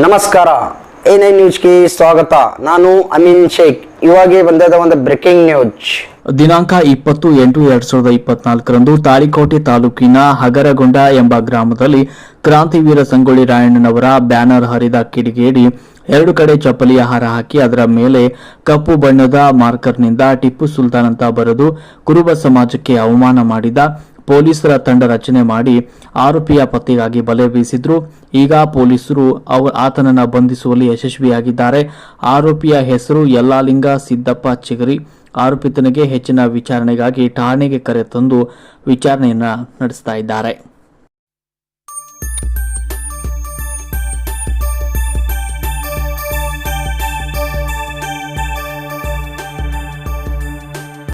ನಮಸ್ಕಾರ. A nine ನ್ಯೂಸ್ಗೆ ಸ್ವಾಗತ. ನಾನು ಅಮೀನ್ ಶೇಖ್. ಇವಾಗೆ ಬಂದದ ಒಂದು ಬ್ರೇಕಿಂಗ್ ನ್ಯೂಸ್. ದಿನಾಂಕ ಇಪ್ಪತ್ತು ಎಂಟು ಎರಡ್ ಸಾವಿರದ ಇಪ್ಪತ್ನಾಲ್ಕರಂದು ತಾಳಿಕೋಟೆ ತಾಲೂಕಿನ ಹಗರಗೊಂಡ ಎಂಬ ಗ್ರಾಮದಲ್ಲಿ ಕ್ರಾಂತಿವೀರ ಸಂಗೊಳ್ಳಿ ರಾಯಣ್ಣನವರ ಬ್ಯಾನರ್ ಹರಿದ ಕಿಡಿಗೇಡಿ ಎರಡು ಕಡೆ ಚಪ್ಪಲಿಯ ಹಾರ ಹಾಕಿ ಅದರ ಮೇಲೆ ಕಪ್ಪು ಬಣ್ಣದ ಮಾರ್ಕರ್ನಿಂದ ಟಿಪ್ಪು ಸುಲ್ತಾನ್ ಅಂತ ಬರೆದು ಕುರುಬ ಸಮಾಜಕ್ಕೆ ಅವಮಾನ ಮಾಡಿದ ಪೊಲೀಸರ ತಂಡ ರಚನೆ ಮಾಡಿ ಆರೋಪಿಯ ಪತ್ತೆಗಾಗಿ ಬಲೆ ಬೀಸಿದ್ರು. ಈಗ ಪೊಲೀಸರು ಆತನನ್ನು ಬಂಧಿಸುವಲ್ಲಿ ಯಶಸ್ವಿಯಾಗಿದ್ದಾರೆ. ಆರೋಪಿಯ ಹೆಸರು ಯಲ್ಲಾಲಿಂಗ ಸಿದ್ದಪ್ಪ ಚಿಗರಿ. ಆರೋಪಿತನಿಗೆ ಹೆಚ್ಚಿನ ವಿಚಾರಣೆಗಾಗಿ ಠಾಣೆಗೆ ಕರೆ ತಂದು ವಿಚಾರಣೆಯನ್ನ ನಡೆಸ್ತಾ ಇದ್ದಾರೆ.